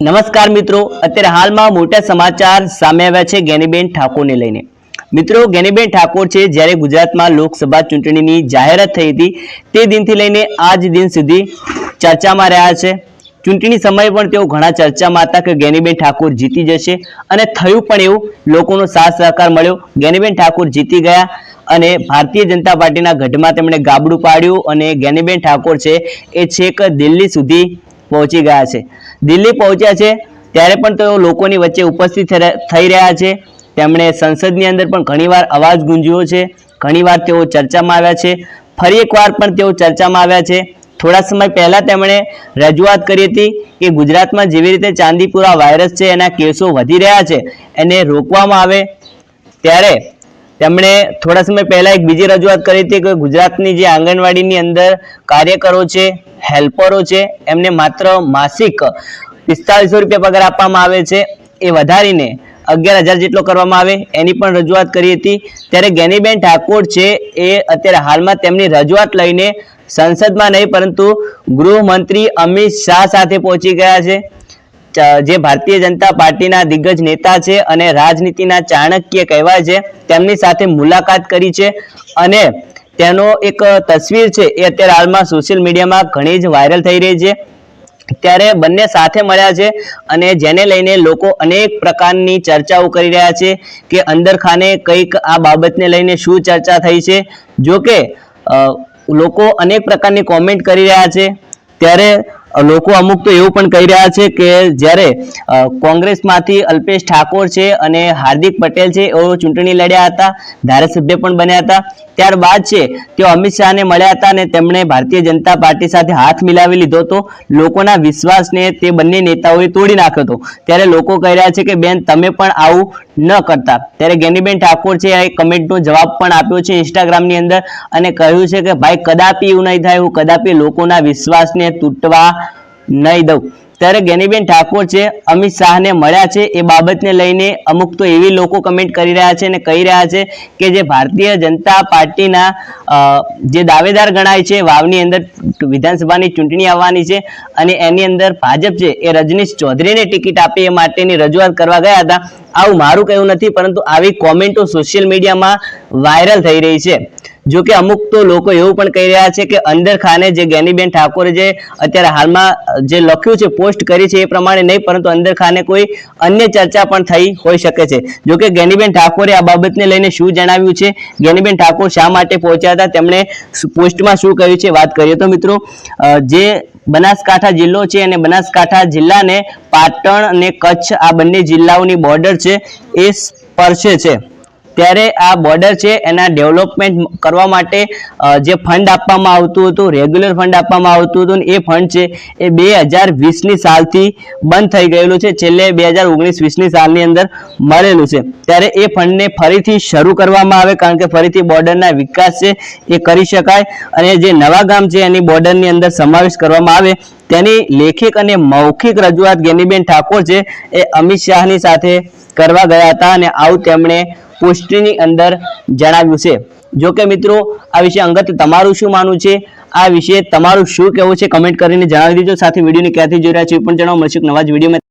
નમસ્કાર મિત્રો, અત્યારે હાલમાં મોટા સમાચાર સામે આવ્યા છે ગેનીબેન ઠાકોરને લઈને. મિત્રો ગેનીબેન ઠાકોર છે જ્યારે ગુજરાતમાં લોકસભા ચૂંટણીની જાહેરાત થઈ હતી, તે દિનથી લઈને આજ દિન સુધી ચર્ચામાં રહ્યા છે. ચૂંટણી સમયે પણ તેઓ ઘણા ચર્ચામાં હતા કે ગેનીબેન ઠાકોર જીતી જશે અને થયું પણ એવું લોકોનો સાથ સહકાર મળ્યો. ગેનીબેન ઠાકોર જીતી ગયા અને ભારતીય જનતા પાર્ટીના ગઢમાં તેમણે ગાબડું પાડ્યું અને ગેનીબેન ઠાકોર છે એ છેક દિલ્હી સુધી પહોંચી ગયા છે. દિલ્હી પહોંચ્યા છે, ત્યારે પણ તેઓ લોકોની વચ્ચે ઉપસ્થિત થઈ રહ્યા છે. તેમણે સંસદની અંદર પણ ઘણીવાર અવાજ ગુંજ્યો છે, ઘણીવાર તેઓ ચર્ચામાં આવ્યા છે. ફરી એકવાર પણ તેઓ ચર્ચામાં આવ્યા છે. થોડા સમય પહેલા તેમણે રજૂઆત કરી હતી કે ગુજરાતમાં જેવી રીતે ચાંદીપુરા વાયરસ છે, એના કેસો વધી રહ્યા છે, એને રોકવામાં આવે, ત્યારે તેમણે થોડા સમય પહેલા એક બીજી રજૂઆત કરી હતી કે ગુજરાતની જે આંગણવાડીની અંદર કાર્યકરો છે, હેલ્પરો છે, એમને માત્ર માસિક પિસ્તાળીસો રૂપિયા પગાર આપવામાં આવે છે. એ વધારીને અગિયાર હજાર જેટલો કરવામાં આવે. એની પણ રજૂઆત કરી હતી. ત્યારે ગેનીબેન ઠાકોર છે એ અત્યારે હાલમાં તેમની રજૂઆત લઈને સંસદમાં નહીં, પરંતુ ગૃહમંત્રી અમિત શાહ સાથે પહોંચી ગયા છે. જે ભારતીય જનતા પાર્ટીના દિગ્ગજ નેતા છે અને રાજનીતિના ચાણક્ય કહેવાય છે, તેમની સાથે મુલાકાત કરી છે અને તેનો એક તસવીર છે, એ અત્યારે હાલમાં સોશિયલ મીડિયામાં ઘણી જ વાયરલ થઈ રહી છે. ત્યારે બંને સાથે મળ્યા છે અને જેને લઈને લોકો અનેક પ્રકારની ચર્ચાઓ કરી રહ્યા છે કે અંદર ખાને કંઈક આ બાબતને લઈને શું ચર્ચા થઈ છે. જો કે લોકો અનેક પ્રકારની કોમેન્ટ કરી રહ્યા છે. ત્યારે લોકો અમુક તો એવું પણ કહી રહ્યા છે કે જ્યારે કોંગ્રેસમાંથી અલ્પેશ ઠાકોર છે અને હાર્દિક પટેલ છે, એઓ ચૂંટણી લડ્યા હતા, ધારાસભ્ય પણ બન્યા હતા. ત્યારબાદ છે, તેઓ અમિત શાહને મળ્યા હતા અને તેમણે ભારતીય જનતા પાર્ટી સાથે હાથ મિલાવી લીધો હતો. લોકોના વિશ્વાસને તે બંને નેતાઓએ તોડી નાખ્યો હતો. ત્યારે લોકો કહી રહ્યા છે કે, બેન, તમે પણ આવું ન કરતા. ત્યારે ગેનીબેન ઠાકોર છે એ કમેન્ટનો જવાબ પણ આપ્યો છે ઇન્સ્ટાગ્રામની અંદર અને કહ્યું છે કે, ભાઈ, કદાપી એવું નહીં થાય હું કદાપી લોકોના વિશ્વાસને તૂટવા નહીં દઉં. ત્યારે ગેનીબેન ઠાકોર છે, અમિત શાહને મળ્યા છે, એ બાબતને લઈને અમુક તો એવી લોકો કમેન્ટ કરી રહ્યા છે અને કહી રહ્યા છે કે જે ભારતીય જનતા પાર્ટીના જે દાવેદાર ગણાય છે, વાવની અંદર વિધાનસભાની ચૂંટણી આવવાની છે અને એની અંદર ભાજપ છે, એ રજનીશ ચૌધરીને ટિકિટ આપે એ માટેની રજૂઆત કરવા ગયા હતા. આવું મારું કહેવું નથી, પરંતુ આવી કોમેન્ટો સોશિયલ મીડિયામાં વાયરલ થઈ રહી છે. જો કે અમુક તો લોકો એવું પણ કહી રહ્યા છે કે અંદર ખાને જે જ્ઞાનીબેન ઠાકોરે જે અત્યારે હાલમાં, જે લખ્યું છે, પોસ્ટ કરી છે એ પ્રમાણે નહીં, પરંતુ અંદર ખાને કોઈ અન્ય ચર્ચા પણ થઈ હોઈ શકે છે. જો કે જ્ઞાનીબેન ઠાકોરે આ બાબતને લઈને શું જણાવ્યું છે? જ્ઞાનીબેન ઠાકોર શા માટે પહોંચ્યા હતા? તેમણે પોસ્ટમાં શું કહ્યું છે? વાત કરીએ તો મિત્રો જે બનાસકાંઠા જિલ્લો છે અને બનાસકાંઠા જિલ્લાને પાટણ અને કચ્છ આ બંને જિલ્લાઓની બોર્ડર છે, એ સ્પર્શે છે. ત્યારે આ બોર્ડર છે એના ડેવલપમેન્ટ કરવા માટે જે ફંડ આપવામાં આવતું હતું રેગ્યુલર ફંડ આપવામાં આવતું હતું એ ફંડ છે એ બે હજાર વીસની સાલથી બંધ થઈ ગયેલું છે. છેલ્લે બે હજાર ઓગણીસ વીસની સાલની અંદર મળેલું છે. ત્યારે એ ફંડને ફરીથી શરૂ કરવામાં આવે કારણ કે ફરીથી બોર્ડરના વિકાસ છે એ કરી શકાય અને જે નવા ગામ છે એની બોર્ડરની અંદર સમાવેશ કરવામાં આવે તેની લેખિક અને મૌખિક રજૂઆત ગેનીબેન ઠાકોર છે, એ અમિત શાહની સાથે કરવા ગયા હતા અને આવું તેમણે પોસ્ટની અંદર જણાવ્યું છે. જો કે મિત્રો, આ વિશે અંગત તમારું શું માનવું છે? આ વિશે તમારું શું કહેવું છે? કમેન્ટ કરીને જણાવી દેજો. સાથે વિડીયોને ક્યાંથી જોઈ રહ્યા છો એ પણ જણાવો. મળશે નવા જ વિડીયોમાં.